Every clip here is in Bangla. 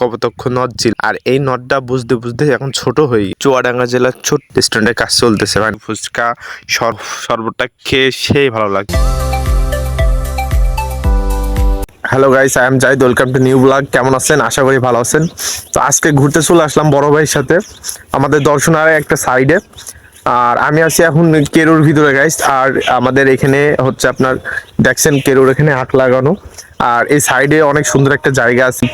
কপতক্ষ নদ ছিল আর এই নদটা বুঝতে বুঝতে এখন ছোট হয়ে। চুয়াডাঙ্গা জেলার ছোট্ট রেস্টুরেন্টের কাজ চলতেছে। মানে ফুচকা শরবতটা খেয়ে সেই ভালো লাগে hello guys I am Zaid welcome to new blog কেমন আছেন? আশা করি ভালো আছেন। তো আজকে ঘুরতে চলে আসলাম বড় ভাইয়ের সাথে। আমাদের দর্শনার একটা সাইডে। আর আমি আছি এখন কেরুর ভিতরে গাইস আর আমাদের এখানে হচ্ছে আপনার, দেখছেন কেরুর এখানে আট লাগানো। আর এই সাইডে অনেক সুন্দর একটা জায়গা আছে।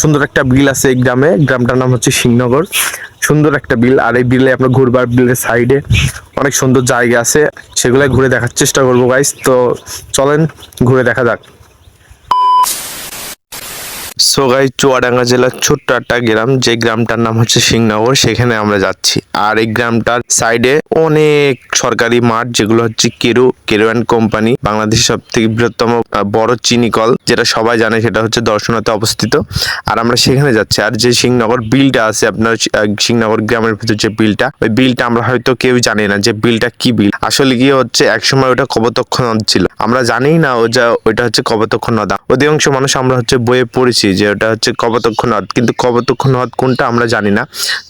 সুন্দর একটা বিল আছে এই গ্রামে। গ্রামটার নাম হচ্ছে সিংনগর সুন্দর একটা বিল। আর এই বিলে আপনার ঘুরবার বিলের সাইডে অনেক সুন্দর জায়গা আছে। সেগুলো ঘুরে দেখার চেষ্টা করব গাইস তো চলেন, ঘুরে দেখা যাক। সোগাই, চুয়াডাঙ্গা জেলার ছোট্ট একটা গ্রাম, যে গ্রামটার নাম হচ্ছে সিংনগর সেখানে আমরা যাচ্ছি। আর এই গ্রামটার সাইডে অনেক সরকারি মাঠ, যেগুলো হচ্ছে কেরু কেরু অ্যান্ড কোম্পানি, বাংলাদেশের সব থেকে বৃহত্তম বড় চিনি কল, যেটা সবাই জানে, সেটা হচ্ছে দর্শনাতে অবস্থিত। আর আমরা সেখানে যাচ্ছি। আর যে সিংনগর বিলটা আছে, আপনার সিংনগর গ্রামের ভিতর যে বিলটা, ওই বিলটা আমরা হয়তো কেউ জানি না যে বিলটা কি বিল। আসলে কি হচ্ছে একসময় ওটা কবতক্ষ নদ ছিল। আমরা জানি না, ও যা, ওইটা হচ্ছে কবতক্ষ নদা অধিকাংশ মানুষ আমরা হচ্ছে বইয়ে পড়েছি যে ওটা হচ্ছে কবতক্ষ নদ। কিন্তু কবতক্ষ নদ কোনটা আমরা জানি না।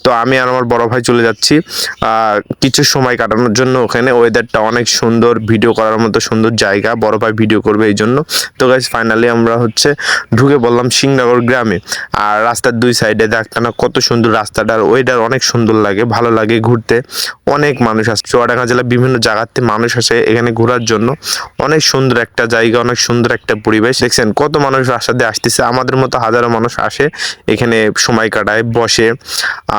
তো আমি আর আমার বড় ভাই চলে যাচ্ছি। কিছু সময় কাটানোর জন্য ওখানে। ওয়েদারটা অনেক সুন্দর ভিডিও করার মতো সুন্দর জায়গা। বড় ভাই ভিডিও করবে এই জন্য। তো গাইজ ফাইনালি আমরা হচ্ছে ঢুকে বললাম সিংনগর গ্রামে। আর রাস্তার দুই সাইডে দেখতে না কত সুন্দর রাস্তাটার ওয়েদার অনেক সুন্দর লাগে, ভালো লাগে ঘুরতে। অনেক মানুষ আসে। চুয়াডাঙ্গা জেলার বিভিন্ন জায়গাতে মানুষ আসে এখানে ঘোরার জন্য। অনেক সুন্দর একটা জায়গা, অনেক সুন্দর একটা পরিবেশ। দেখছেন কত মানুষ রাস্তা দিয়ে আসতেছে। আমাদের মতো হাজারো মানুষ আসে, এখানে সময় কাটায়, বসে,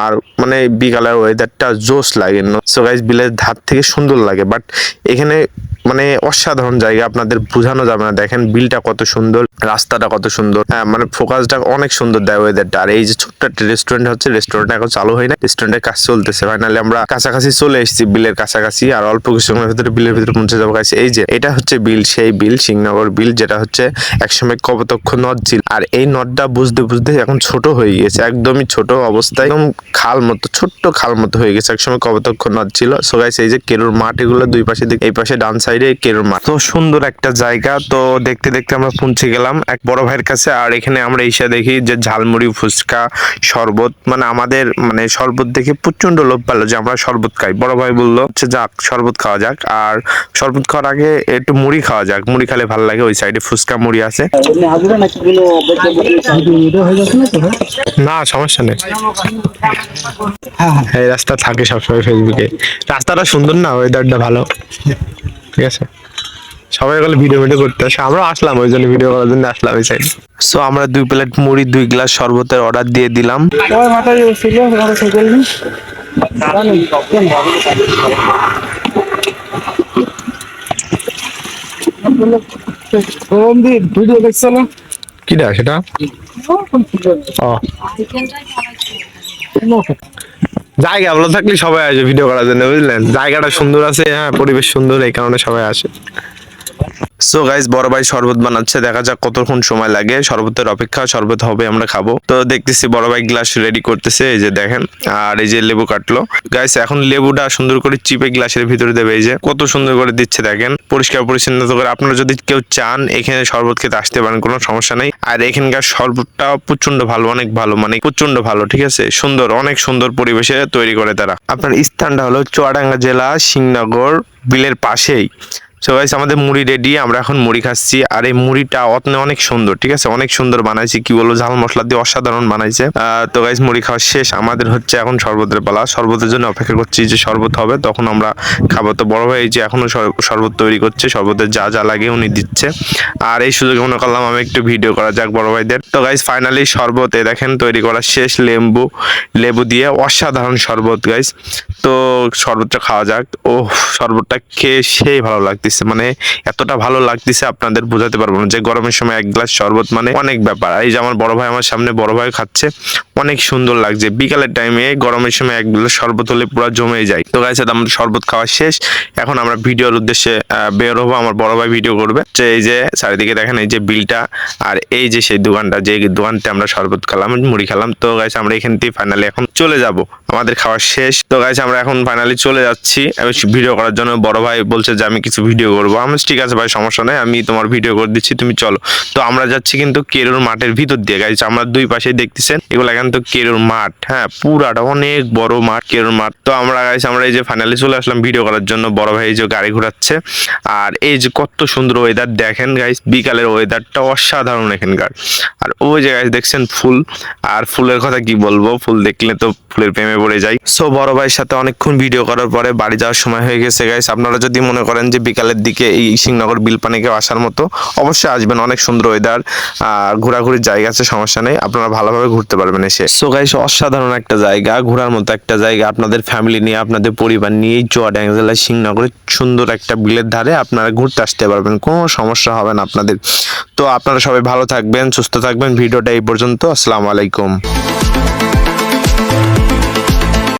আর মানে বিকালের ওয়েদারটা জোশ লাগে। সো গাইজ বিলের ধার থেকে সুন্দর লাগে বাট এখানে মানে অসাধারণ জায়গা, আপনাদের বোঝানো যাবে না। দেখেন, বিলটা কত সুন্দর, রাস্তাটা কত সুন্দর। হ্যাঁ মানে ফোকাসটা অনেক সুন্দর দেয় ওয়েদারটা আর এই যে ছোট্ট একটা রেস্টুরেন্ট হচ্ছে রেস্টুরেন্ট এখন চালু হয় না রেস্টুরেন্টের কাজ চলতেছে। ফাইনালি আমরা কাছাকাছি চলে এসেছি বিলের কাছাকাছি, আর অল্প কিছু সময়ের ভিতরে বিলের ভিতরে পৌঁছে যাব। কাছে এই যে, এটা হচ্ছে বিল, সেই বিল, সিংনগর বিল, যেটা হচ্ছে একসময় কপতক্ষ নদ ছিল। আর এই নদটা বুঝতে বুঝতে এখন ছোট হয়ে গেছে একদমই ছোট অবস্থায়, একদম খাল মতো, ছোট্ট খাল মতো হয়ে গেছে। একসময় কপতক্ষ নদ ছিল। সো গাইস এই যে কেরুর মাঠ, এগুলো দুই পাশে দিকে, এই পাশে ডান সাইডে কেরুর মাঠ তো সুন্দর একটা জায়গা। তো দেখতে দেখতে আমরা পৌঁছে গেলাম এক বড় ভাইয়ের কাছে। আর এখানে আমরা এসে দেখি যে ঝালমুড়ি ফুচকা শরবত। মানে আমাদের মানে শরবত দেখে প্রচণ্ড লোভ পেল যে আমরা শরবত খাই। বড় ভাই বলল হচ্ছে যাক শরবত খাওয়া যাক। আর শরবত খাওয়ার আগে একটু মুড়ি খাওয়া যাক। মুড়ি খালে ভালো লাগে ওই সাইডে ফুচকা মুড়ি আছে? না সমস্যা নেই। হ্যাঁ হ্যাঁ। এই রাস্তা থাকে সবসময় ফেসবুকে রাস্তাটা সুন্দর না? ওয়েদারটা ভালো? ঠিক আছে? সবাই গেলে ভিডিও ভিডিও করতে আসে। আমরা আসলাম ওই জন্য ভিডিও করার জন্য আসলাম এই সাইড সো আমরা দুই প্লেট মুড়ি দুই গ্লাস শরবতের অর্ডার দিয়ে দিলাম। ভিডিও দেখছ না? কি দেখ সেটা ও। জায়গা ভালো থাকলে সবাই আসে ভিডিও করার জন্য, বুঝলেন? জায়গাটা সুন্দর আছে হ্যাঁ পরিবেশ সুন্দর, এই কারণে সবাই আসে। সো গাইস বড় ভাই শরবত বানাচ্ছে। দেখা যাক কতক্ষণ সময় লাগে। শরবতের অপেক্ষা, শরবত হবে, আমরা খাব। তো দেখতেছি বড় ভাই গ্লাস রেডি করতেছে, এই যে দেখেন। আর এই যে লেবু কাটলো। গাইস এখন লেবুটা সুন্দর করে চিপে গ্লাসের ভিতরে দেবে। এই যে কত সুন্দর করে দিচ্ছে, দেখেন। পরিষ্কার পরিচ্ছন্ন করে আপনারা যদি কেউ চান, এখানে শরবত খেতে আসতে পারেন, কোনো সমস্যা নেই। আর এখানকার শরবতটা প্রচণ্ড ভালো, অনেক ভালো মানে প্রচণ্ড ভালো, ঠিক আছে? সুন্দর, অনেক সুন্দর পরিবেশে তৈরি করে তারা। আপনার স্থানটা হলো চুয়াডাঙ্গা জেলা সিংনগর বিলের পাশেই। সো গাইস আমাদের মুড়ি রেডি আমরা এখন মুড়ি খাচ্ছি। আর এই মুড়িটা অনেক সুন্দর, ঠিক আছে? অনেক সুন্দর বানাইছি, কি বলব, ঝাল মশলা দিয়ে অসাধারণ বানাইছে। তো গাইস মুড়ি খাওয়া শেষ। আমাদের হচ্ছে এখন শরবতের পালা। শরবতের জন্য অপেক্ষা করছি যে শরবত হবে, তখন আমরা খাব। তো বড় ভাই যে এখনও শর- শরবত তৈরি করছে শরবতের যা যা লাগে উনি দিচ্ছে। আর এই সুযোগে মনে করলাম আমি একটু ভিডিও করা যাক বড় ভাইদের। তো গাইস ফাইনালি শরবতে দেখেন, তৈরি করা শেষ। লেম্বু, লেবু দিয়ে অসাধারণ শরবত গাইস তো শরবতটা খাওয়া যাক। ও শরবতটা খেয়ে সেই ভালো লাগতেছে মানে এতটা ভালো লাগতেছে আপনাদের বোঝাতে পারব না। যে গরমের সময় এক গ্লাস শরবত মানে অনেক ব্যাপার। এই যে আমার বড় ভাই আমার সামনে বড় ভাই খাচ্ছে, অনেক সুন্দর লাগছে। বিকালের টাইমে গরমের সময় এক গ্লাস শরবত হলে পুরো জমে যায়। তো গাইছে আমাদের শরবত খাওয়া শেষ। এখন আমরা ভিডিওর উদ্দেশ্যে বের হব। আমার বড় ভাই ভিডিও করবে। যে এই যে চারিদিকে দেখেন, এই যে বিলটা আর এই যে সেই দোকানটা, যে দোকানতে আমরা শরবত খেলাম, মুড়ি খেলাম। তো গাইছে আমরা এখান থেকে ফাইনালি এখন চলে যাব। আমাদের খাওয়া শেষ। তো গাইছে আমরা এখন ফাইনালি চলে যাচ্ছি। ভিডিও করার জন্য বড় ভাই বলছে যে, আমি কিছু ভিডিও ভিডিও করব। আমি ঠিক আছে ভাই, সমস্যা নাই, আমি তোমার ভিডিও করে দিচ্ছি, তুমি চলো। তো আমরা যাচ্ছি কিন্তু কেরুর মাঠের ভিতর দিয়ে। গাইছে আমরা দুই পাশে দেখতেছেন, এগুলো কিন্তু কেরুর মাঠ। হ্যাঁ পুরাটা অনেক বড় মাঠ, কেরুর মাঠ। তো আমরা গাইছে আমরা এই যে ফাইনালি চলে আসলাম ভিডিও করার জন্য। বড় ভাই যে গাড়ি ঘোরাচ্ছে। আর এই যে কত সুন্দর ওয়েদার দেখেন গাইস বিকালের ওয়েদারটা অসাধারণ এখানকার। আর ওই যে গাইস দেখছেন ফুল। আর ফুলের কথা কি বলব? ফুল দেখলে তো ফুলের প্রেমে পড়ে যাই। সো বড় ভাইয়ের সাথে অনেকক্ষণ ভিডিও করার পরে বাড়ি যাওয়ার সময় হয়ে গেছে গাইস আপনারা যদি মনে করেন যে বিকালের দিকে এই সিংনগর বিলপানিকে আসার মতো অবশ্যই আসবেন। অনেক সুন্দর ওয়েদার ঘোরাঘুরির জায়গা আছে, সমস্যা নেই। আপনারা ভালোভাবে ঘুরতে পারবেন এসে। সো গাইস অসাধারণ একটা জায়গা, ঘোরার মতো একটা জায়গা। আপনাদের ফ্যামিলি নিয়ে, আপনাদের পরিবার নিয়ে এই চুয়াডাঙ্গা জেলার সিংনগরে সুন্দর একটা বিলের ধারে আপনারা ঘুরতে আসতে পারবেন। কোনো সমস্যা হবে না আপনাদের। তো আপনারা সবাই ভালো থাকবেন, সুস্থ থাকবেন। ভিডিওটা এই পর্যন্ত। আসসালামু আলাইকুম।